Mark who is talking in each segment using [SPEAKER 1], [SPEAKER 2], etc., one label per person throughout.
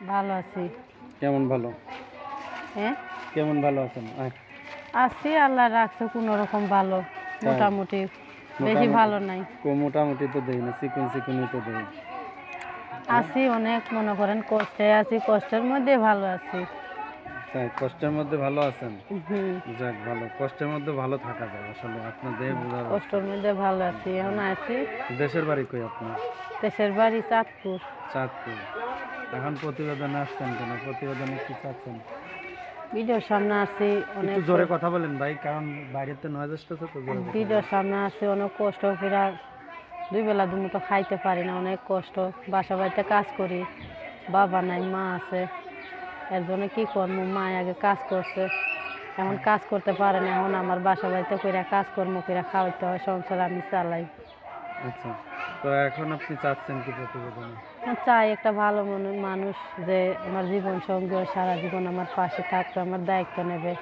[SPEAKER 1] ভালো আছি।
[SPEAKER 2] কেমন ভালো?
[SPEAKER 1] হ্যাঁ?
[SPEAKER 2] কেমন ভালো আছেন?
[SPEAKER 1] আছি আল্লাহ রাখছে কোনো রকম ভালো মোটামুটি। বেশি ভালো নাই।
[SPEAKER 2] কো মোটামুটি তো দেই না চিকুন চিকুনই তো দেই।
[SPEAKER 1] আছি অনেক মনে করেন কষ্টে আছি কষ্টের মধ্যে ভালো আছি।
[SPEAKER 2] তাই কষ্টের মধ্যে ভালো আছেন?
[SPEAKER 1] হুম
[SPEAKER 2] যাক ভালো। কষ্টের মধ্যে ভালো থাকা যায় আসলে আপনার দেহ বোঝা
[SPEAKER 1] কষ্টের মধ্যে ভালো আছি এখন আছি।
[SPEAKER 2] দেশের বাড়ি কই আপনার?
[SPEAKER 1] দেশের বাড়ি চাঁদপুর।
[SPEAKER 2] চাঁদপুর। এখন প্রতিবেদনে আসছেন কেন? প্রতিবেদনে কি চাচ্ছেন?
[SPEAKER 1] ভিডিওর সামনে আছি অনেক
[SPEAKER 2] একটু জোরে কথা বলেন ভাই কারণ বাইরেতে নয়েজ আসতেছে তো জোরে কথা
[SPEAKER 1] ভিডিওর সামনে আছি অনেক কষ্ট ফেরা দুই বেলা দুমুটো খাইতে পারি না অনেক কষ্ট। বাসা বাড়িতে কাজ করি বাবা নাই মা আছে। এর জন্য কি করব? মা আগে কাজ করছে। এখন কাজ করতে পারে না এখন আমার বাসা বাড়িতে কইরা কাজ কর্ম করে খাওয়াইতে হয় সংসার আমি চালাই।
[SPEAKER 2] আচ্ছা। তো এখন আপনি চাচ্ছেন কি প্রতিবেদনে?
[SPEAKER 1] চাই একটা ভালো মনে মানুষ যে আমার জীবন সঙ্গী সারা জীবন আমার পাশে থাকবে আমার দায়িত্ব নেবে।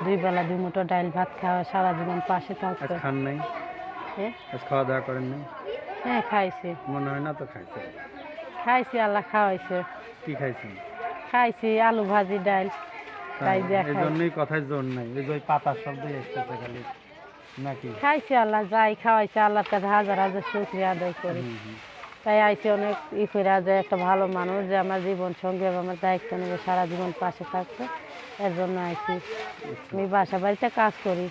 [SPEAKER 1] দুই বেলা দুই মুঠো ডাল ভাত খাওয়া সারা জীবন পাশে থাকবে।
[SPEAKER 2] খান নাই?
[SPEAKER 1] হ্যাঁ
[SPEAKER 2] খাওয়া দাওয়া করেন নাই?
[SPEAKER 1] হ্যাঁ খাইছি।
[SPEAKER 2] মনে হয় না তো খাইছেন?
[SPEAKER 1] খাইছি আল্লাহ খাওয়াইছে।
[SPEAKER 2] কি খাইছেন?
[SPEAKER 1] খাইছি আলু ভাজি ডাল তাই
[SPEAKER 2] এই জন্যই কথায় জোর নাই। এই যে পাতার শব্দই এসতেছে খালি। নাকি?
[SPEAKER 1] খাইছি আল্লাহ যাই খাওয়াইছে আল্লাহর কাছে হাজার হাজার শুক্রিয়া আদায় করি। তাই আইসি অনেক ই করে যে একটা ভালো মানুষ যে আমার জীবন সঙ্গে আমার দায়িত্ব নেবে সারা জীবন পাশে থাকবে এর জন্য আইসি আমি বাসা বাড়িতে কাজ করি।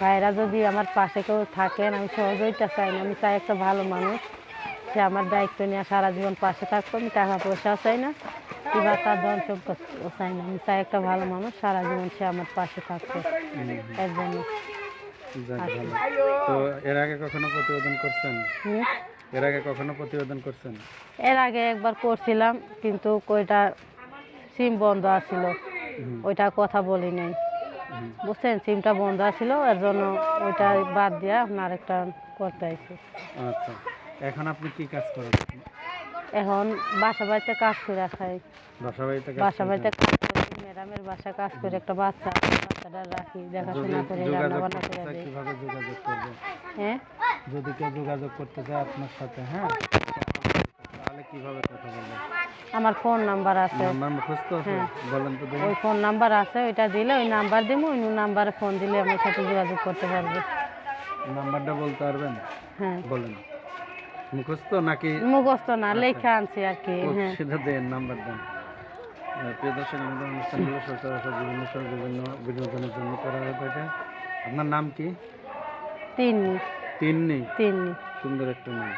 [SPEAKER 1] ভাইরা যদি আমার পাশে কেউ থাকেন আমি সহযোগিতা চাই না। আমি চাই একটা ভালো মানুষ সে আমার দায়িত্ব নিয়ে সারা জীবন পাশে থাকতো আমি টাকা পয়সাও চাই না কিংবা তার ধন সম্পদও চাই না। আমি চাই একটা ভালো মানুষ সারা জীবন সে আমার পাশে
[SPEAKER 2] থাকতো।
[SPEAKER 1] এর জন্য।
[SPEAKER 2] তো এর আগে কখনো প্রতিবেদন করছেন? এর আগে কখনো প্রতিবেদন করছেন?
[SPEAKER 1] এর আগে একবার করছিলাম কিন্তু ওইটা সিম বন্ধ আছিল। ওইটা কথা বলি নাই। বুঝছেন? সিমটা বন্ধ আছিল এর জন্য ওইটা বাদ দিয়ে আপনার একটা করতে আইছি।
[SPEAKER 2] আচ্ছা। এখন আপনি কি কাজ করেন?
[SPEAKER 1] এখন বাসা বাড়িতে কাজ করে খাই।
[SPEAKER 2] বাসা বাড়িতে কাজ
[SPEAKER 1] বাসা বাড়িতে কাজ করি ম্যাডামের বাসা কাজ করে একটা বাচ্চা বাচ্চাটা রাখি দেখাশোনা করে রান্না বান্না করে
[SPEAKER 2] চায় কীভাবে যোগাযোগ করবে?
[SPEAKER 1] হ্যাঁ?
[SPEAKER 2] যদি কেউ যোগাযোগ করতে চায় আপনার সাথে হ্যাঁ? তাহলে কীভাবে কথা বলবে?
[SPEAKER 1] আমার ফোন নাম্বার আছে।
[SPEAKER 2] মুখস্থ আছে
[SPEAKER 1] হ্যাঁ।
[SPEAKER 2] বলেন তো
[SPEAKER 1] ওই ফোন নাম্বার আছে ওইটা দিলে ওই নাম্বার দিব ওই নাম্বারে ফোন দিলে আমার সাথে যোগাযোগ করতে পারবে।
[SPEAKER 2] নাম্বারটা বলতে পারবেন?
[SPEAKER 1] হ্যাঁ।
[SPEAKER 2] বলেন। মুখস্থ নাকি?
[SPEAKER 1] মুখস্থ না লেখা আনছি আর কি হ্যাঁ।
[SPEAKER 2] সেটা দেন নাম্বার দেন। প্রিয় দর্শক আমাদের অনুষ্ঠানগুলো সচরাচর বিভিন্ন সময় বিভিন্ন বিনোদনের জন্য করা হয়ে থাকে। আপনার নাম কি?
[SPEAKER 1] তিন
[SPEAKER 2] তিন্নি?
[SPEAKER 1] তিন
[SPEAKER 2] সুন্দর একটা নাম।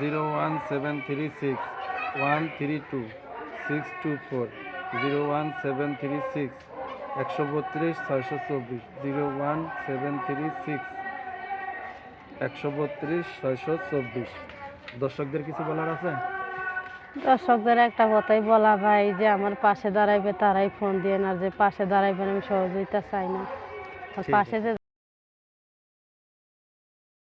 [SPEAKER 2] Zero one seven three six one three two six two four. Zero one seven three six একশো বত্রিশ ছয়শো চব্বিশ। Zero one seven three six একশো বত্রিশ ছয়শো চব্বিশ। দর্শকদের কিছু বলার আছে?
[SPEAKER 1] দর্শকদের একটা কথাই বলা ভাই যে আমার পাশে দাঁড়াইবে তারাই ফোন দিয়ে না যে পাশে দাঁড়াইবেন আমি সহযোগিতা চাই না। পাশে যে